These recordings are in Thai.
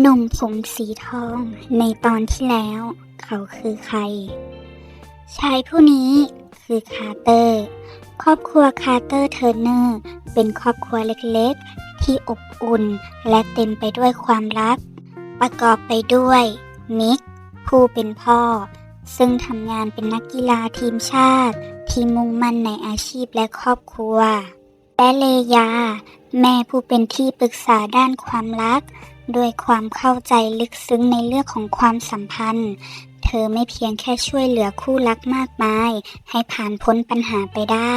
หนุ่มผมสีทองในตอนที่แล้ว เขาคือใคร ชายผู้นี้คือคาร์เตอร์ ครอบครัวคาร์เตอร์เทอร์เนอร์ เป็นครอบครัวเล็กๆ ที่อบอุ่นและเต็มไปด้วยความรัก ประกอบไปด้วย มิก ผู้เป็นพ่อ ซึ่งทำงานเป็นนักกีฬาทีมชาติ ที่มุ่งมั่นในอาชีพและครอบครัว และเลยา แม่ผู้เป็นที่ปรึกษาด้านความรัก ด้วยความเข้าใจลึกซึ้งในเรื่องของความสัมพันธ์ เธอไม่เพียงแค่ช่วยเหลือคู่รักมากมาย ให้ผ่านพ้นปัญหาไปได้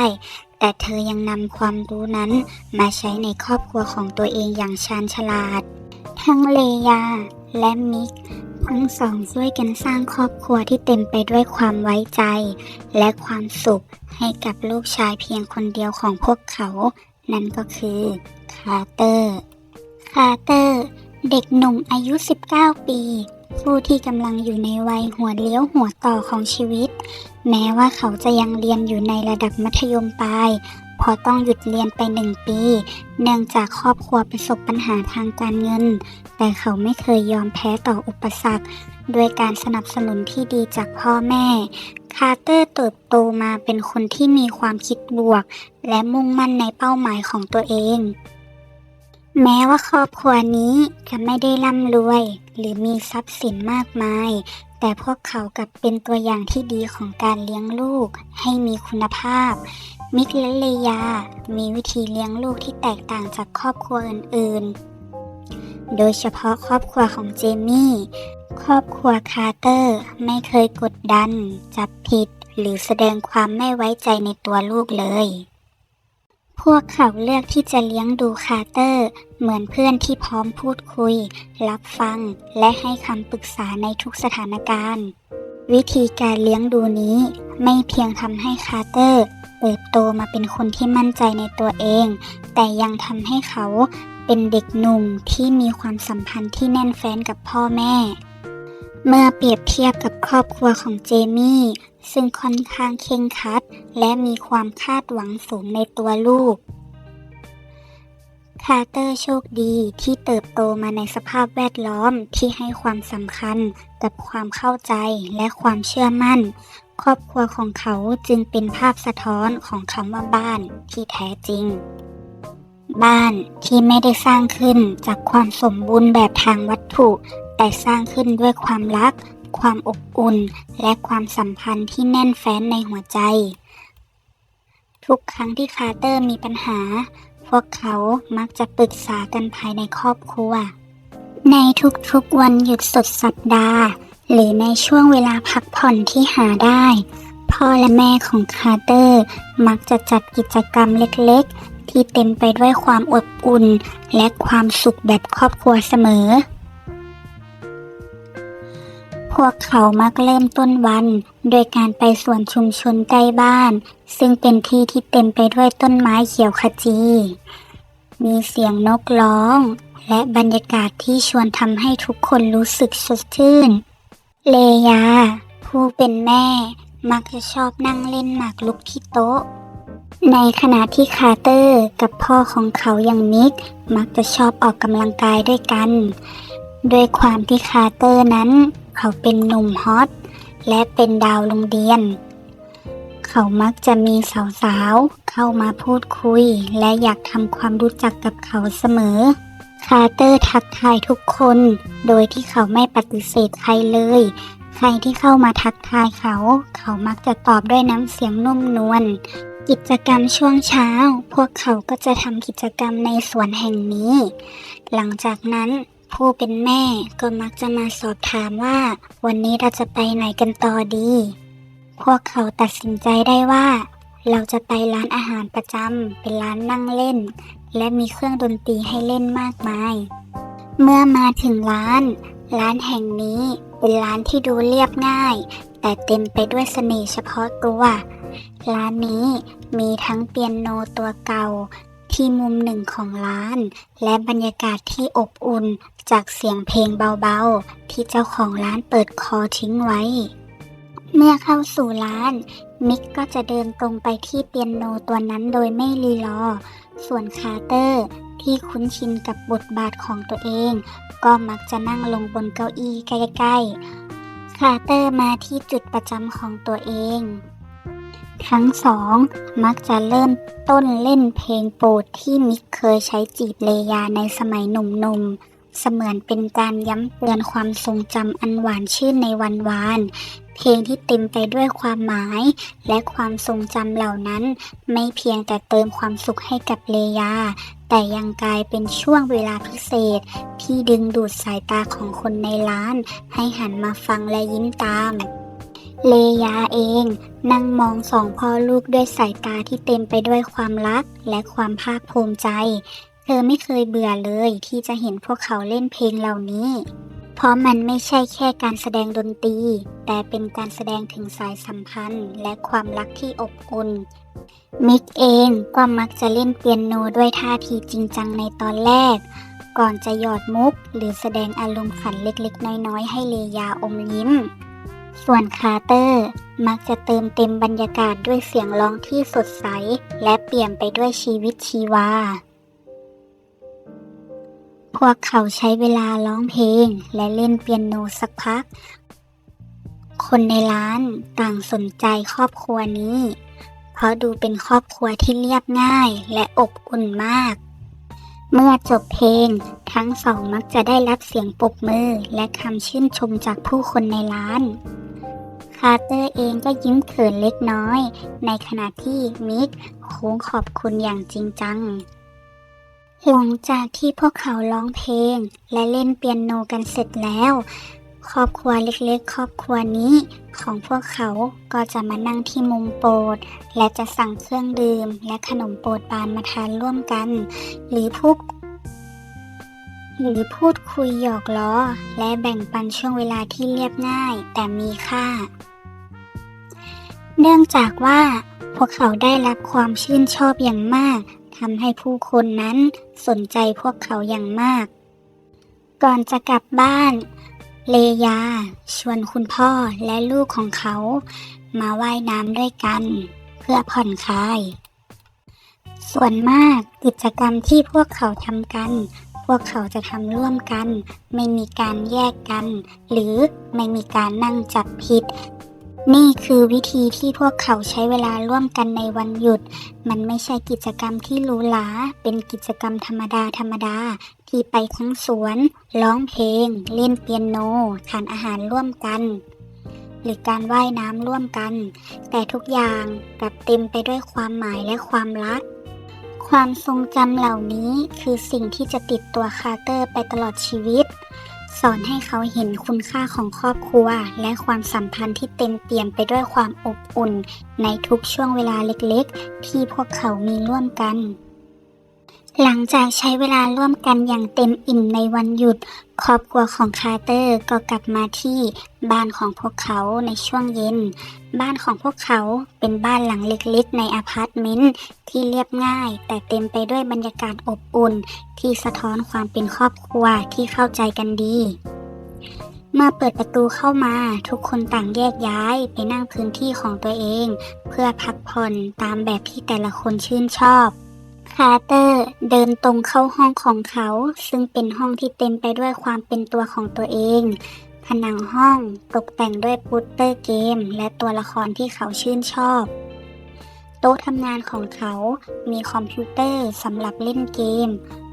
แต่เธอยังนำความรู้นั้นมาใช้ในครอบครัวของตัวเองอย่างชาญฉลาด ทั้งเลยาและมิกทั้งสองช่วยกันสร้างครอบครัวที่เต็มไปด้วยความไว้ใจ และความสุขให้กับลูกชายเพียงคนเดียวของพวกเขา นั่นก็คือคาร์เตอร์ คาร์เตอร์ เด็กหนุ่มอายุ 19 ปี ผู้ที่กำลังอยู่ในวัยหัวเลี้ยวหัวต่อของชีวิต แม้ว่าเขาจะยังเรียนอยู่ในระดับมัธยมปลายเพอต้องหยุดเรียนไปหนึ่งปี เนื่องจากครอบครัวประสบปัญหาทางการเงิน แต่เขาไม่เคยยอมแพ้ต่ออุปสรรคด้วยการสนับสนุนที่ดีจากพ่อแม่ คาร์เตอร์เติบโตมาเป็นคนที่มีความคิดบวก และมุ่งมั่นในเป้าหมายของตัวเอง แม้ว่าครอบครัวนี้จะไม่ได้ร่ำรวย หรือมีทรัพย์สินมากมาย แต่พวกเขากลับเป็นตัวอย่างที่ดีของการเลี้ยงลูก ให้มีคุณภาพ มิกและเลยา มีวิธีเลี้ยงลูกที่แตกต่างจากครอบครัวอื่น ๆ โดยเฉพาะครอบครัวของเจมี่ ครอบครัวคาร์เตอร์ไม่เคยกดดัน จับผิด หรือแสดงความไม่ไว้ใจในตัวลูกเลย พวกเขาเลือกที่จะเลี้ยงดูคาร์เตอร์ เหมือนเพื่อนที่พร้อมพูดคุย รับฟัง และให้คำปรึกษาในทุกสถานการณ์ วิธีการเลี้ยงดูนี้ ไม่เพียงทำให้คาร์เตอร์เติบโตมาเป็นคนที่มั่นใจในตัวเอง แต่ยังทำให้เขาเป็นเด็กหนุ่มที่มีความสัมพันธ์ที่แน่นแฟ้นกับพ่อแม่ เมื่อเปรียบเทียบกับครอบครัวของเจมี่ ซึ่งค่อนข้างเคร่งครัด และมีความคาดหวังสูงในตัวลูก คาร์เตอร์โชคดีที่เติบโตมาในสภาพแวดล้อมที่ให้ความสำคัญกับความเข้าใจและความเชื่อมั่น ครอบครัวของเขาจึงเป็นภาพสะท้อนของคำว่าบ้านที่แท้จริงบ้านที่ไม่ได้สร้างขึ้นจากความสมบูรณ์แบบทางวัตถุ แต่สร้างขึ้นด้วยความรัก ความอบอุ่น และความสัมพันธ์ที่แน่นแฟ้นในหัวใจ ทุกครั้งที่คาร์เตอร์มีปัญหา พวกเขามักจะปรึกษากันภายในครอบครัว ในทุกๆวันหยุดสุดสัปดาห์ หรือในช่วงเวลาพักผ่อนที่หาได้ พ่อและแม่ของคาร์เตอร์ มักจะจัดกิจกรรมเล็กๆ ที่เต็มไปด้วยความอบอุ่น และความสุขแบบครอบครัวเสมอ วกเขามักเริ่มต้นวัน โดยการไปสวนชุมชนใกล้บ้าน ซึ่งเป็นที่ที่เต็มไปด้วยต้นไม้เขียวขจี มีเสียงนกร้อง และบรรยากาศที่ชวนทำให้ทุกคนรู้สึกสดชื่น เลยา ผู้เป็นแม่ มักจะชอบนั่งเล่นหมากรุกที่โต๊ะ ในขณะที่คาร์เตอร์กับพ่อของเขาอย่างมิก มักจะชอบออกกำลังกายด้วยกัน ด้วยความที่คาร์เตอร์นั้น เขาเป็นหนุ่มฮอตและเป็นดาวโรงเรียน เขามักจะมีสาวๆ เข้ามาพูดคุย และอยากทำความรู้จักกับเขาเสมอ คาร์เตอร์ทักทายทุกคน โดยที่เขาไม่ปฏิเสธใครเลย ใครที่เข้ามาทักทายเขา เขามักจะตอบด้วยน้ำเสียงนุ่มนวลกิจกรรมช่วงเช้า พวกเขาก็จะทำกิจกรรมในสวนแห่งนี้ หลังจากนั้น ผู้เป็นแม่ก็มักจะมาสอบถามว่า วันนี้เราจะไปไหนกันต่อดี พวกเขาตัดสินใจได้ว่า เราจะไปร้านอาหารประจำเป็นร้านนั่งเล่น และมีเครื่องดนตรีให้เล่นมากมาย เมื่อมาถึงร้าน ร้านแห่งนี้เป็นร้านที่ดูเรียบง่าย แต่เต็มไปด้วยเสน่ห์เฉพาะตัว ร้านนี้มีทั้งเปียโนตัวเก่า ที่มุมหนึ่งของร้าน และบรรยากาศที่อบอุ่นจากเสียงเพลงเบาๆ ที่เจ้าของร้านเปิดคอทิ้งไว้ เมื่อเข้าสู่ร้าน มิกก็จะเดินตรงไปที่เปียโนตัวนั้นโดยไม่รีรอส่วนคาร์เตอร์ที่คุ้นชินกับบทบาทของตัวเอง ก็มักจะนั่งลงบนเก้าอี้ใกล้ๆ คาร์เตอร์มาที่จุดประจำของตัวเอง ทั้งสองมักจะเริ่มต้นเล่นเพลงโปรดที่มิกเคยใช้จีบเลยาในสมัยหนุ่มๆเสมือนเป็นการย้ำเตือนความทรงจำอันหวานชื่นในวันวาน เพลงที่เต็มไปด้วยความหมาย และความทรงจำเหล่านั้น ไม่เพียงแต่เติมความสุขให้กับเลยา แต่ยังกลายเป็นช่วงเวลาพิเศษ ที่ดึงดูดสายตาของคนในร้าน ให้หันมาฟังและยิ้มตาม เลยาเองนั่งมองสองพ่อลูกด้วยสายตาที่เต็มไปด้วยความรักและความภาคภูมิใจ เธอไม่เคยเบื่อเลยที่จะเห็นพวกเขาเล่นเพลงเหล่านี้ เพราะมันไม่ใช่แค่การแสดงดนตรี แต่เป็นการแสดงถึงสายสัมพันธ์ และความรักที่อบอุ่น มิกเองก็มักจะเล่นเปียโนด้วยท่าทีจริงจังในตอนแรก ก่อนจะหยอดมุก หรือแสดงอารมณ์ขันเล็กๆ น้อยๆ ให้เลยาอมยิ้ม ส่วนคาร์เตอร์ มักจะเติมเต็มบรรยากาศด้วยเสียงร้องที่สดใส และเปลี่ยมไปด้วยชีวิตชีวา พวกเขาใช้เวลาร้องเพลงและเล่นเปียโนสักพัก คนในร้านต่างสนใจครอบครัวนี้ เพราะดูเป็นครอบครัวที่เรียบง่ายและอบอุ่นมาก เมื่อจบเพลง ทั้งสองมักจะได้รับเสียงปรบมือ และคำชื่นชมจากผู้คนในร้าน คาร์เตอร์เองก็ยิ้มเขินเล็กน้อย ในขณะที่มิกโค้งขอบคุณอย่างจริงจัง หลังจากที่พวกเขาร้องเพลงและเล่นเปียโนกันเสร็จแล้ว ครอบครัวเล็กๆ ครอบครัวนี้ของพวกเขาก็จะมานั่งที่มุมโปรด และจะสั่งเครื่องดื่ม และขนมโปรดปรานมาทานร่วมกัน หรือพูดหรือพูดคุยหยอกล้อ และแบ่งปันช่วงเวลาที่เรียบง่าย แต่มีค่า เนื่องจากว่าพวกเขาได้รับความชื่นชอบอย่างมากทำให้ผู้คนนั้นสนใจพวกเขาอย่างมาก ก่อนจะกลับบ้าน เลยา ชวนคุณพ่อและลูกของเขา มาว่ายน้ำด้วยกัน เพื่อผ่อนคลาย ส่วนมากกิจกรรมที่พวกเขาทำกัน พวกเขาจะทำร่วมกัน ไม่มีการแยกกัน หรือไม่มีการนั่งจับผิด นี่คือวิธีที่พวกเขาใช้เวลาร่วมกันในวันหยุด มันไม่ใช่กิจกรรมที่หรูหราเป็นกิจกรรมธรรมดาธรรมดา ที่ไปทั้งสวน ร้องเพลง เล่นเปียโนทานอาหารร่วมกัน หรือการว่ายน้ำร่วมกัน แต่ทุกอย่างกลับเต็มไปด้วยความหมายและความรัก ความทรงจำเหล่านี้คือสิ่งที่จะติดตัวคาร์เตอร์ไปตลอดชีวิต สอนให้เขาเห็นคุณค่าของครอบครัว และความสัมพันธ์ที่เต็มเปี่ยมไปด้วยความอบอุ่น ในทุกช่วงเวลาเล็กๆ ที่พวกเขามีร่วมกัน หลังจากใช้เวลาร่วมกันอย่างเต็มอิ่มในวันหยุด ครอบครัวของคาร์เตอร์ก็กลับมาที่บ้านของพวกเขาในช่วงเย็น บ้านของพวกเขาเป็นบ้านหลังเล็กๆในอพาร์ตเมนต์ที่เรียบง่าย แต่เต็มไปด้วยบรรยากาศอบอุ่น ที่สะท้อนความเป็นครอบครัวที่เข้าใจกันดี เมื่อเปิดประตูเข้ามาทุกคนต่างแยกย้ายไปนั่งพื้นที่ของตัวเอง เพื่อพักผ่อนตามแบบที่แต่ละคนชื่นชอบ คาร์เตอร์เดินตรงเข้าห้องของเขา ซึ่งเป็นห้องที่เต็มไปด้วยความเป็นตัวของตัวเอง ผนังห้องตกแต่งด้วยปูสเตอร์เกม และตัวละครที่เขาชื่นชอบ โต๊ะทำงานของเขามีคอมพิวเตอร์สำหรับเล่นเกม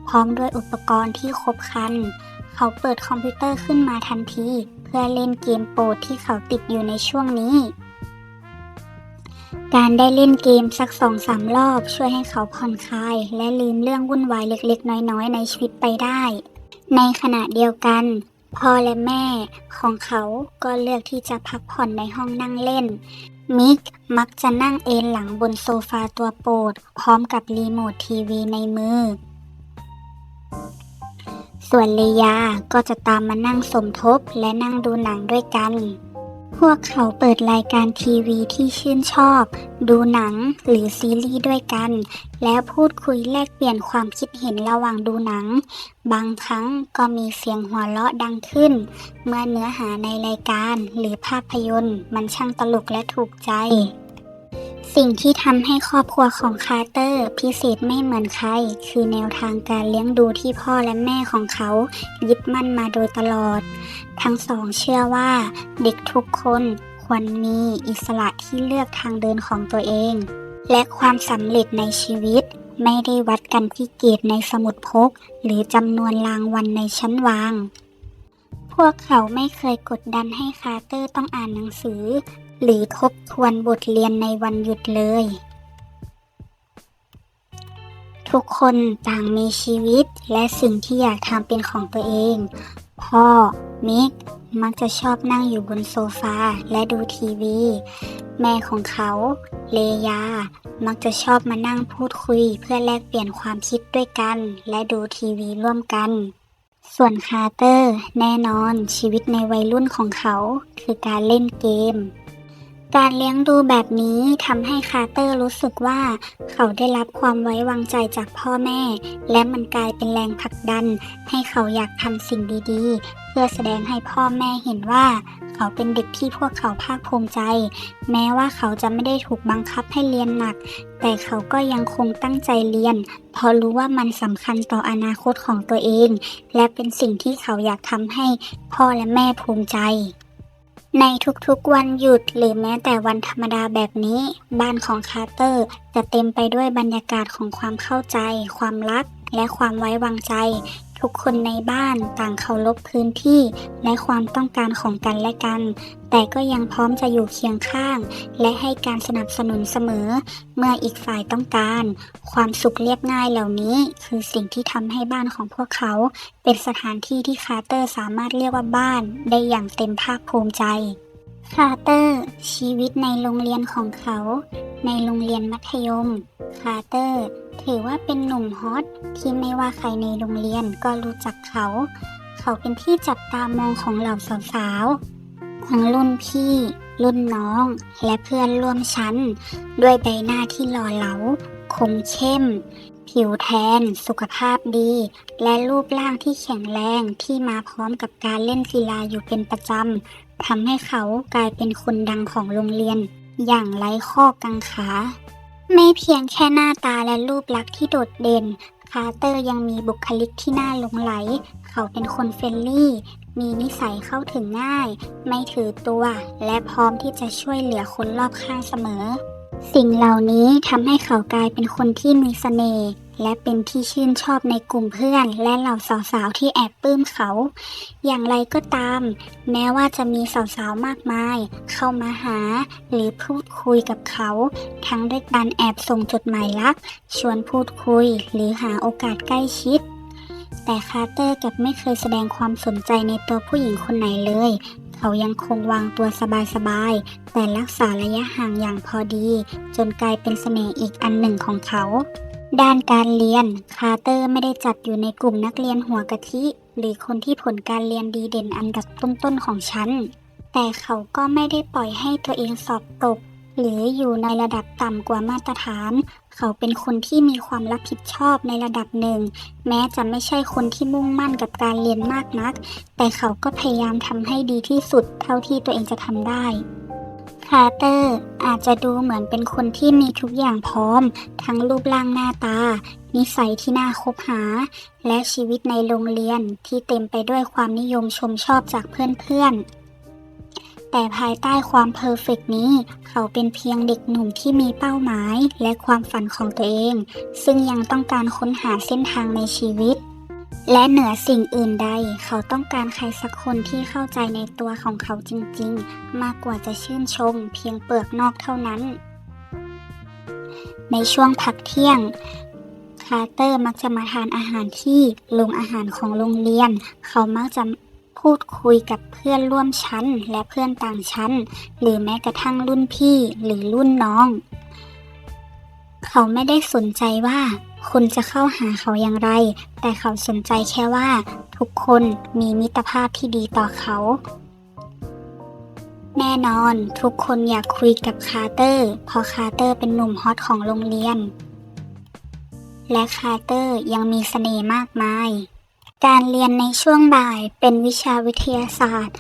พร้อมด้วยอุปกรณ์ที่ครบครัน เขาเปิดคอมพิวเตอร์ขึ้นมาทันที เพื่อเล่นเกมโปรดที่เขาติดอยู่ในช่วงนี้ การได้เล่นเกมสักสองสามรอบ ช่วยให้เขาผ่อนคลาย และลืมเรื่องวุ่นวายเล็กๆ น้อยๆ ในชีวิตไปได้ ในขณะเดียวกัน พ่อและแม่ของเขาก็เลือกที่จะพักผ่อนในห้องนั่งเล่น มิกมักจะนั่งเอนหลังบนโซฟาตัวโปรด พร้อมกับรีโมททีวีในมือ ส่วนเลยาก็จะตามมานั่งสมทบและนั่งดูหนังด้วยกัน พวกเขาเปิดรายการทีวีที่ชื่นชอบ ดูหนังหรือซีรีส์ด้วยกัน แล้วพูดคุยแลกเปลี่ยนความคิดเห็นระหว่างดูหนัง บางครั้งก็มีเสียงหัวเราะดังขึ้น เมื่อเนื้อหาในรายการหรือภาพยนตร์ มันช่างตลกและถูกใจ สิ่งที่ทำให้ครอบครัวของคาร์เตอร์ พิเศษไม่เหมือนใคร คือแนวทางการเลี้ยงดูที่พ่อและแม่ของเขา ยึดมั่นมาโดยตลอด ทั้งสองเชื่อว่า เด็กทุกคนควรมีอิสระที่เลือกทางเดินของตัวเอง และความสำเร็จในชีวิต ไม่ได้วัดกันที่เกรดในสมุดพก หรือจำนวนรางวัลในชั้นวางพวกเขาไม่เคยกดดันให้คาร์เตอร์ต้องอ่านหนังสือ หรือทบทวนบทเรียนในวันหยุดเลย ทุกคนต่างมีชีวิตและสิ่งที่อยากทำเป็นของตัวเอง พ่อ มิก มักจะชอบนั่งอยู่บนโซฟาและดูทีวี แม่ของเขา เลยา มักจะชอบมานั่งพูดคุยเพื่อแลกเปลี่ยนความคิดด้วยกัน และดูทีวีร่วมกันส่วนคาร์เตอร์ แน่นอนชีวิตในวัยรุ่นของเขา คือการเล่นเกม การเลี้ยงดูแบบนี้ทำให้คาร์เตอร์รู้สึกว่าเขาได้รับความไว้วางใจจากพ่อแม่ และมันกลายเป็นแรงผลักดัน ให้เขาอยากทำสิ่งดีๆ เพื่อแสดงให้พ่อแม่เห็นว่า เขาเป็นเด็กที่พวกเขาภาคภูมิใจ แม้ว่าเขาจะไม่ได้ถูกบังคับให้เรียนหนัก แต่เขาก็ยังคงตั้งใจเรียน เพราะรู้ว่ามันสำคัญต่ออนาคตของตัวเอง และเป็นสิ่งที่เขาอยากทำให้พ่อและแม่ภูมิใจ ในทุกๆวันหยุดหรือแม้แต่วันธรรมดาแบบนี้ บ้านของคาร์เตอร์จะเต็มไปด้วยบรรยากาศของความเข้าใจ ความรัก และความไว้วางใจ ทุกคนในบ้านต่างเคารพพื้นที่ และความต้องการของกันและกัน แต่ก็ยังพร้อมจะอยู่เคียงข้าง และให้การสนับสนุนเสมอ เมื่ออีกฝ่ายต้องการ ความสุขเรียบง่ายเหล่านี้ คือสิ่งที่ทำให้บ้านของพวกเขา เป็นสถานที่ที่คาร์เตอร์สามารถเรียกว่าบ้าน ได้อย่างเต็มภาคภูมิใจคาร์เตอร์ ชีวิตในโรงเรียนของเขา ในโรงเรียนมัธยม คาร์เตอร์ ถือว่าเป็นหนุ่มฮอตที่ไม่ว่าใครในโรงเรียนก็รู้จักเขา เขาเป็นที่จับตามองของเหล่าสาวๆ ทั้งรุ่นพี่ รุ่นน้อง และเพื่อนร่วมชั้น ด้วยใบหน้าที่หล่อเหลา คมเข้ม ผิวแทน สุขภาพดี และรูปร่างที่แข็งแรงที่มาพร้อมกับการเล่นกีฬาอยู่เป็นประจำทำให้เขากลายเป็นคนดังของโรงเรียน อย่างไร้ข้อกังขา ไม่เพียงแค่หน้าตาและรูปลักษณ์ที่โดดเด่น คาร์เตอร์ยังมีบุคลิกที่น่าหลงไหล เขาเป็นคนเฟรนลี่ มีนิสัยเข้าถึงง่าย ไม่ถือตัว และพร้อมที่จะช่วยเหลือคนรอบข้างเสมอ สิ่งเหล่านี้ทำให้เขากลายเป็นคนที่มีเสน่ห์ และเป็นที่ชื่นชอบในกลุ่มเพื่อน และเหล่าสาวๆที่แอบปลื้มเขา อย่างไรก็ตาม แม้ว่าจะมีสาวๆมากมาย เข้ามาหา หรือพูดคุยกับเขา ทั้งด้วยการแอบส่งจดหมายรัก ชวนพูดคุย หรือหาโอกาสใกล้ชิด แต่คาร์เตอร์กลับไม่เคยแสดงความสนใจในตัวผู้หญิงคนไหนเลยเขายังคงวางตัวสบายๆ แต่รักษาระยะห่างอย่างพอดี จนกลายเป็นเสน่ห์อีกอันหนึ่งของเขา ด้านการเรียน คาร์เตอร์ไม่ได้จัดอยู่ในกลุ่มนักเรียนหัวกะทิ หรือคนที่ผลการเรียนดีเด่นอันดับต้นๆของชั้น แต่เขาก็ไม่ได้ปล่อยให้ตัวเองสอบตก หรืออยู่ในระดับต่ำกว่ามาตรฐาน เขาเป็นคนที่มีความรับผิดชอบในระดับหนึ่ง แม้จะไม่ใช่คนที่มุ่งมั่นกับการเรียนมากนัก แต่เขาก็พยายามทำให้ดีที่สุดเท่าที่ตัวเองจะทำได้ คาร์เตอร์อาจจะดูเหมือนเป็นคนที่มีทุกอย่างพร้อม ทั้งรูปร่างหน้าตา นิสัยที่น่าคบหา และชีวิตในโรงเรียนที่เต็มไปด้วยความนิยมชมชอบจากเพื่อนๆแต่ภายใต้ความเพอร์เฟกต์นี้ เขาเป็นเพียงเด็กหนุ่มที่มีเป้าหมายและความฝันของตัวเอง ซึ่งยังต้องการค้นหาเส้นทางในชีวิต และเหนือสิ่งอื่นใด เขาต้องการใครสักคนที่เข้าใจในตัวของเขาจริงๆ มากกว่าจะชื่นชม เพียงเปลือกนอกเท่านั้น ในช่วงพักเที่ยงคาร์เตอร์มักจะมาทานอาหารที่โรงอาหารของโรงเรียน เขามักจะพูดคุยกับเพื่อนร่วมชั้นและเพื่อนต่างชั้น หรือแม้กระทั่งรุ่นพี่หรือรุ่นน้อง เขาไม่ได้สนใจว่าคุณจะเข้าหาเขาอย่างไร แต่เขาสนใจแค่ว่า ทุกคนมีมิตรภาพที่ดีต่อเขา แน่นอนทุกคนอยากคุยกับคาร์เตอร์ เพราะคาร์เตอร์เป็นหนุ่มฮอตของโรงเรียน และคาร์เตอร์ยังมีเสน่ห์มากมาย การเรียนในช่วงบ่ายเป็นวิชาวิทยาศาสตร์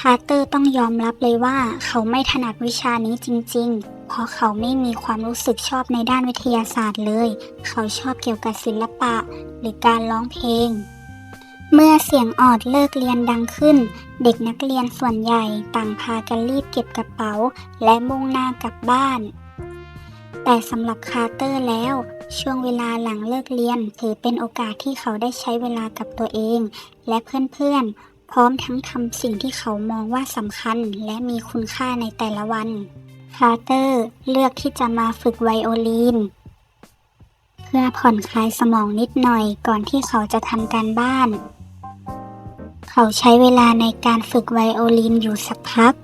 คาร์เตอร์ต้องยอมรับเลยว่า เขาไม่ถนัดวิชานี้จริง ๆ เพเพราะเขาไม่มีความรู้สึกชอบในด้านวิทยาศาสตร์เลย เขาชอบเกี่ยวกับศิลปะ หรือการร้องเพลง เมื่อเสียงออดเลิกเรียนดังขึ้น เด็กนักเรียนส่วนใหญ่ต่างพากันรีบเก็บกระเป๋า และมุ่งหน้ากลับบ้าน แต่สำหรับคาร์เตอร์แล้ว ช่วงเวลาหลังเลิกเรียนถือเป็นโอกาสที่เขาได้ใช้เวลากับตัวเอง และเพื่อนๆพร้อมทั้งทำสิ่งที่เขามองว่าสำคัญและมีคุณค่าในแต่ละวัน คาร์เตอร์เลือกที่จะมาฝึกไวโอลิน เพื่อผ่อนคลายสมองนิดหน่อยก่อนที่เขาจะทำการบ้าน เขาใช้เวลาในการฝึกไวโอลินอยู่สักพัก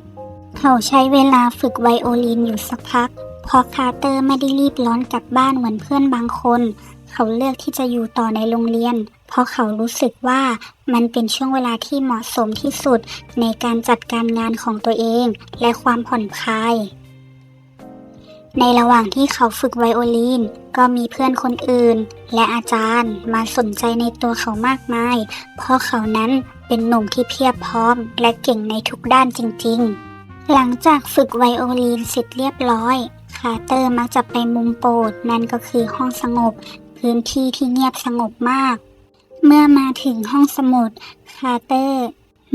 เขาใช้เวลาฝึกไวโอลินอยู่สักพัก เพราะคาร์เตอร์ไม่ได้รีบร้อนกลับบ้านเหมือนเพื่อนบางคน เขาเลือกที่จะอยู่ต่อในโรงเรียน เพราะเขารู้สึกว่ามันเป็นช่วงเวลาที่เหมาะสมที่สุดในการจัดการงานของตัวเอง และความผ่อนคลาย ในระหว่างที่เขาฝึกไวโอลิน ก็มีเพื่อนคนอื่น และอาจารย์มาสนใจในตัวเขามากมาย เพราะเขานั้นเป็นหนุ่มที่เพียบพร้อม และเก่งในทุกด้านจริง ๆ หลังจากฝึกไวโอลินเสร็จเรียบร้อยคาร์เตอร์มักจะไปมุมโปรดนั่นก็คือห้องสงบ พื้นที่ที่เงียบสงบมาก เมื่อมาถึงห้องสมุดคาร์เตอร์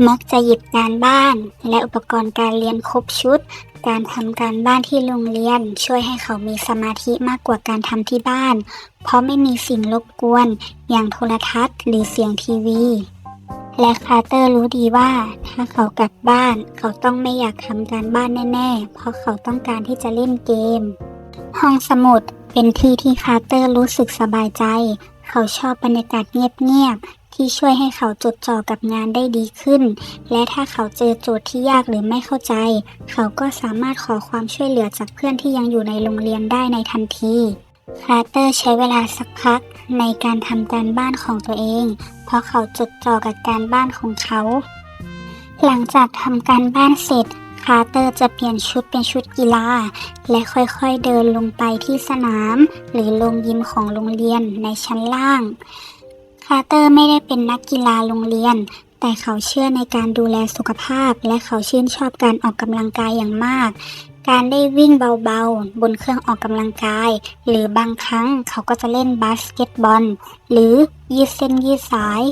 มักจะหยิบการบ้าน และอุปกรณ์การเรียนครบชุด การทำการบ้านที่โรงเรียน ช่วยให้เขามีสมาธิมากกว่าการทำที่บ้าน เพราะไม่มีสิ่งรบกวน อย่างโทรทัศน์ หรือเสียงทีวี และคาร์เตอร์รู้ดีว่า ถ้าเขากลับบ้าน เขาต้องไม่อยากทำการบ้านแน่ๆ เพราะเขาต้องการที่จะเล่นเกม ห้องสมุดเป็นที่ที่คาร์เตอร์รู้สึกสบายใจ เขาชอบบรรยากาศเงียบๆ ที่ช่วยให้เขาจดจ่อกับงานได้ดีขึ้น และถ้าเขาเจอโจทย์ที่ยากหรือไม่เข้าใจ เขาก็สามารถขอความช่วยเหลือจากเพื่อนที่ยังอยู่ในโรงเรียนได้ในทันทีคาร์เตอร์ใช้เวลาสักพักในการทำการบ้านของตัวเอง เพราะเขาจดจ่อกับการบ้านของเขา หลังจากทำการบ้านเสร็จคาร์เตอร์จะเปลี่ยนชุดเป็นชุดกีฬา และค่อยๆเดินลงไปที่สนาม หรือโรงยิมของโรงเรียนในชั้นล่าง คาร์เตอร์ไม่ได้เป็นนักกีฬาโรงเรียน แต่เขาเชื่อในการดูแลสุขภาพ และเขาชื่นชอบการออกกำลังกายอย่างมาก การได้วิ่งเบาๆ บนเครื่องออกกำลังกาย หรือบางครั้งเขาก็จะเล่นบาสเกตบอล หรือยืดเส้นยืดสาย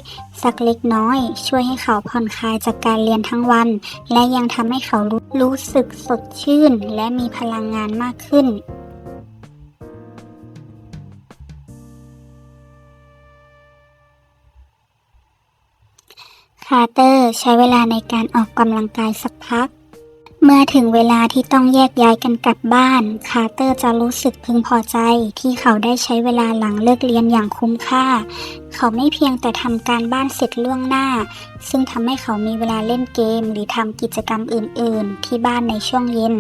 สักเล็กน้อย ช่วยให้เขาผ่อนคลายจากการเรียนทั้งวัน และยังทำให้เขารู้รู้สึกสดชื่น และมีพลังงานมากขึ้น คาร์เตอร์ใช้เวลาในการออกกำลังกายสักพัก เมื่อถึงเวลาที่ต้องแยกย้ายกันกลับบ้าน คาร์เตอร์จะรู้สึกพึงพอใจที่เขาได้ใช้เวลาหลังเลิกเรียนอย่างคุ้มค่า เขาไม่เพียงแต่ทำการบ้านเสร็จล่วงหน้า ซึ่งทำให้เขามีเวลาเล่นเกม หรือทำกิจกรรมอื่น ๆ ที่บ้านในช่วงเย็น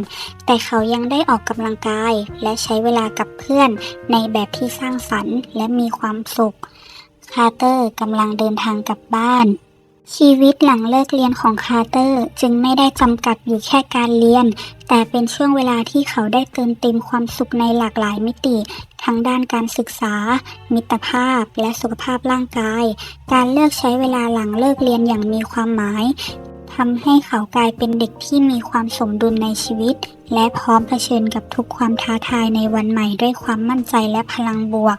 แต่เขายังได้ออกกำลังกาย และใช้เวลากับเพื่อน ในแบบที่สร้างสรรค์ และมีความสุข คาร์เตอร์กำลังเดินทางกลับบ้าน ชีวิตหลังเลิกเรียนของคาร์เตอร์ จึงไม่ได้จำกัดอยู่แค่การเรียน แต่เป็นช่วงเวลาที่เขาได้เติมเต็มความสุขในหลากหลายมิติ ทั้งด้านการศึกษา มิตรภาพ และสุขภาพร่างกาย การเลือกใช้เวลาหลังเลิกเรียนอย่างมีความหมายทำให้เขากลายเป็นเด็กที่มีความสมดุลในชีวิต และพร้อมเผชิญกับทุกความท้าทายในวันใหม่ด้วยความมั่นใจและพลังบวก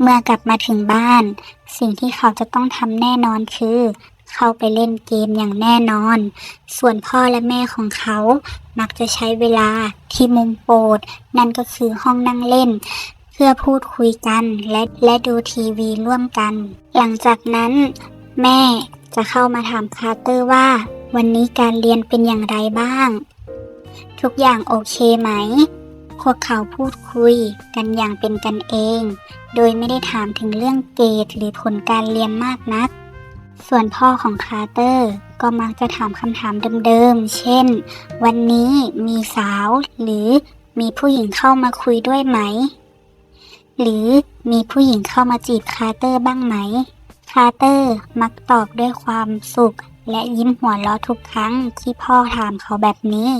เมื่อกลับมาถึงบ้าน สิ่งที่เขาจะต้องทำแน่นอนคือ เข้าไปเล่นเกมอย่างแน่นอน ส่วนพ่อและแม่ของเขา มักจะใช้เวลาที่มุมโปรด นั่นก็คือห้องนั่งเล่น เพื่อพูดคุยกันและและดูทีวีร่วมกัน หลังจากนั้น แม่จะเข้ามาถามคาร์เตอร์ว่า วันนี้การเรียนเป็นอย่างไรบ้าง ทุกอย่างโอเคไหม พวกเขาพูดคุยกันอย่างเป็นกันเอง โดยไม่ได้ถามถึงเรื่องเกรดหรือผลการเรียนมากนัก ส่วนพ่อของคาร์เตอร์ก็มักจะถามคำถามเดิมๆ เช่น วันนี้มีสาวหรือมีผู้หญิงเข้ามาคุยด้วยไหม หรือมีผู้หญิงเข้ามาจีบคาร์เตอร์บ้างไหม คาร์เตอร์มักตอบด้วยความสุขและยิ้มหัวเราะทุกครั้งที่พ่อถามเขาแบบนี้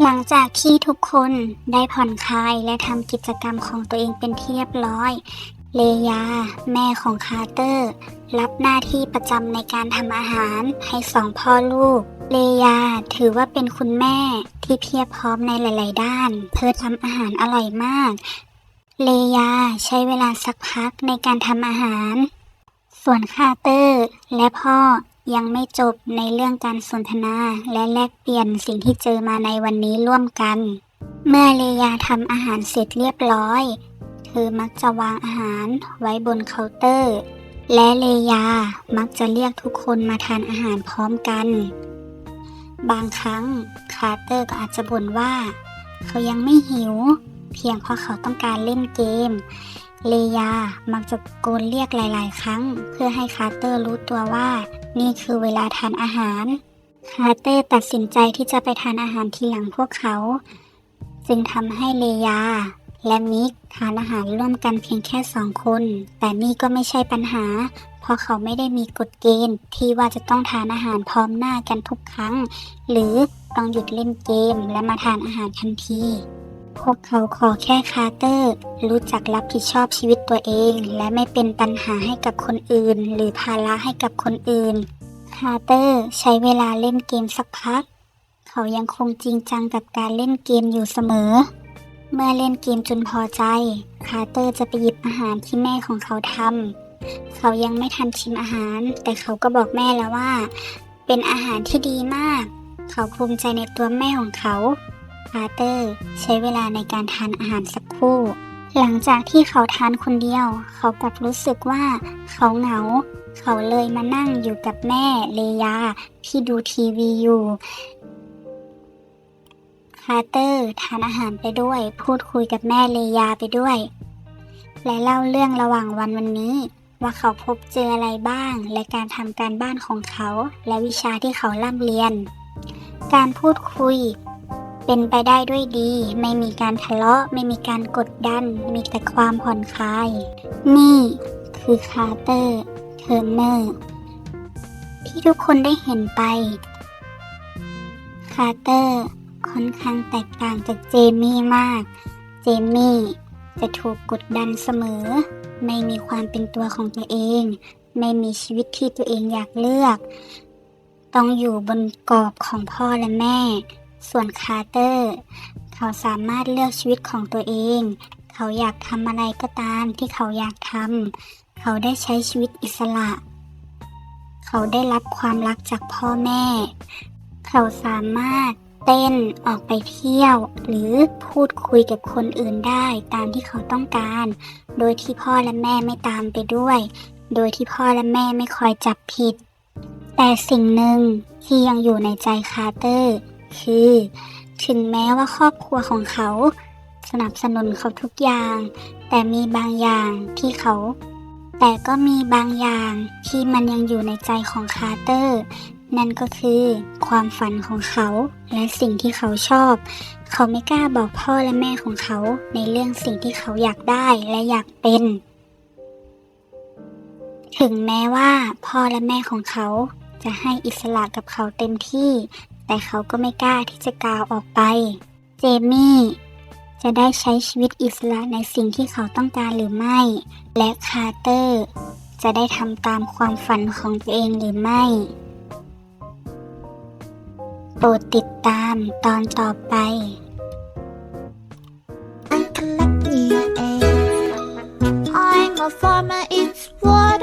หลังจากที่ทุกคนได้ผ่อนคลายและทำกิจกรรมของตัวเองเป็นที่เรียบร้อย เลยา แม่ของคาร์เตอร์ รับหน้าที่ประจำในการทำอาหารให้สองพ่อลูก เลยาถือว่าเป็นคุณแม่ที่เพียบพร้อมในหลาย ๆ ด้านเธอทำอาหารอร่อยมาก เลยาใช้เวลาสักพักในการทำอาหาร ส่วนคาร์เตอร์และพ่อ ยังไม่จบในเรื่องการสนทนาและแลกเปลี่ยนสิ่งที่เจอมาในวันนี้ร่วมกัน เมื่อเลยาทำอาหารเสร็จเรียบร้อย เธอมักจะวางอาหารไว้บนเคาน์เตอร์ และเลยามักจะเรียกทุกคนมาทานอาหารพร้อมกัน บางครั้งคาร์เตอร์ก็อาจจะบ่นว่า เขายังไม่หิว เพียงเพราะเขาต้องการเล่นเกม เลยามักจะโกนเรียกหลาย ๆ ครั้ง เพื่อให้คาร์เตอร์รู้ตัวว่า นี่คือเวลาทานอาหาร คาร์เตอร์ตัดสินใจที่จะไปทานอาหารทีหลังพวกเขา จึงทำให้เลยา และมิกทานอาหารร่วมกันเพียงแค่สองคน แต่นี่ก็ไม่ใช่ปัญหา เพราะเขาไม่ได้มีกฎเกณฑ์ที่ว่าจะต้องทานอาหารพร้อมหน้ากันทุกครั้ง หรือต้องหยุดเล่นเกมและมาทานอาหารทันที พวกเขาขอแค่คาร์เตอร์ รู้จักรับผิดชอบชีวิตตัวเอง และไม่เป็นปัญหาให้กับคนอื่น หรือภาระให้กับคนอื่น คาร์เตอร์ใช้เวลาเล่นเกมสักพัก เขายังคงจริงจังกับการเล่นเกมอยู่เสมอ เมื่อเล่นเกมจนพอใจ คาร์เตอร์จะไปหยิบอาหารที่แม่ของเขาทำเขายังไม่ทันชิมอาหาร แต่เขาก็บอกแม่แล้วว่า เป็นอาหารที่ดีมาก เขาภูมิใจในตัวแม่ของเขา คาร์เตอร์ใช้เวลาในการทานอาหารสักครู่ หลังจากที่เขาทานคนเดียว เขากลับรู้สึกว่าเขาเหงา เขาเลยมานั่งอยู่กับแม่เลยาที่ดูทีวีอยู่คาร์เตอร์ทานอาหารไปด้วย พูดคุยกับแม่เลยาไปด้วย และเล่าเรื่องระหว่างวันวันนี้ ว่าเขาพบเจออะไรบ้าง และการทำการบ้านของเขา และวิชาที่เขาล่ำเรียน การพูดคุย เป็นไปได้ด้วยดี ไม่มีการทะเลาะ ไม่มีการกดดัน มีแต่ความผ่อนคลาย นี่คือคาร์เตอร์เทอร์เนอร์ ที่ทุกคนได้เห็นไป คาร์เตอร์ ค่อนข้างแตกต่างจากเจมี่มาก เจมี่จะถูกกดดันเสมอ ไม่มีความเป็นตัวของตัวเอง ไม่มีชีวิตที่ตัวเองอยากเลือก ต้องอยู่บนกรอบของพ่อและแม่ ส่วนคาร์เตอร์ เขาสามารถเลือกชีวิตของตัวเอง เขาอยากทำอะไรก็ตามที่เขาอยากทำ เขาได้ใช้ชีวิตอิสระ เขาได้รับความรักจากพ่อแม่ เขาสามารถเต้นออกไปเที่ยว หรือพูดคุยกับคนอื่นได้ตามที่เขาต้องการ โดยที่พ่อและแม่ไม่ตามไปด้วย โดยที่พ่อและแม่ไม่คอยจับผิด แต่สิ่งหนึ่งที่ยังอยู่ในใจคาร์เตอร์ คือ ถึงแม้ว่าครอบครัวของเขา สนับสนุนเขาทุกอย่าง แต่มีบางอย่างที่เขา แต่ก็มีบางอย่างที่มันยังอยู่ในใจของคาร์เตอร์ นั่นก็คือความฝันของเขาและสิ่งที่เขาชอบ เขาไม่กล้าบอกพ่อและแม่ของเขาในเรื่องสิ่งที่เขาอยากได้และอยากเป็นถึงแม้ว่าพ่อและแม่ของเขาจะให้อิสระกับเขาเต็มที่ แต่เขาก็ไม่กล้าที่จะกล่าวออกไป เจมี่จะได้ใช้ชีวิตอิสระในสิ่งที่เขาต้องการหรือไม่ และคาร์เตอร์ จะได้ทำตามความฝันของตัวเองหรือไม่ โปรดติดตามตอนต่อไป I collect new eggs. I'm a farmer, it's what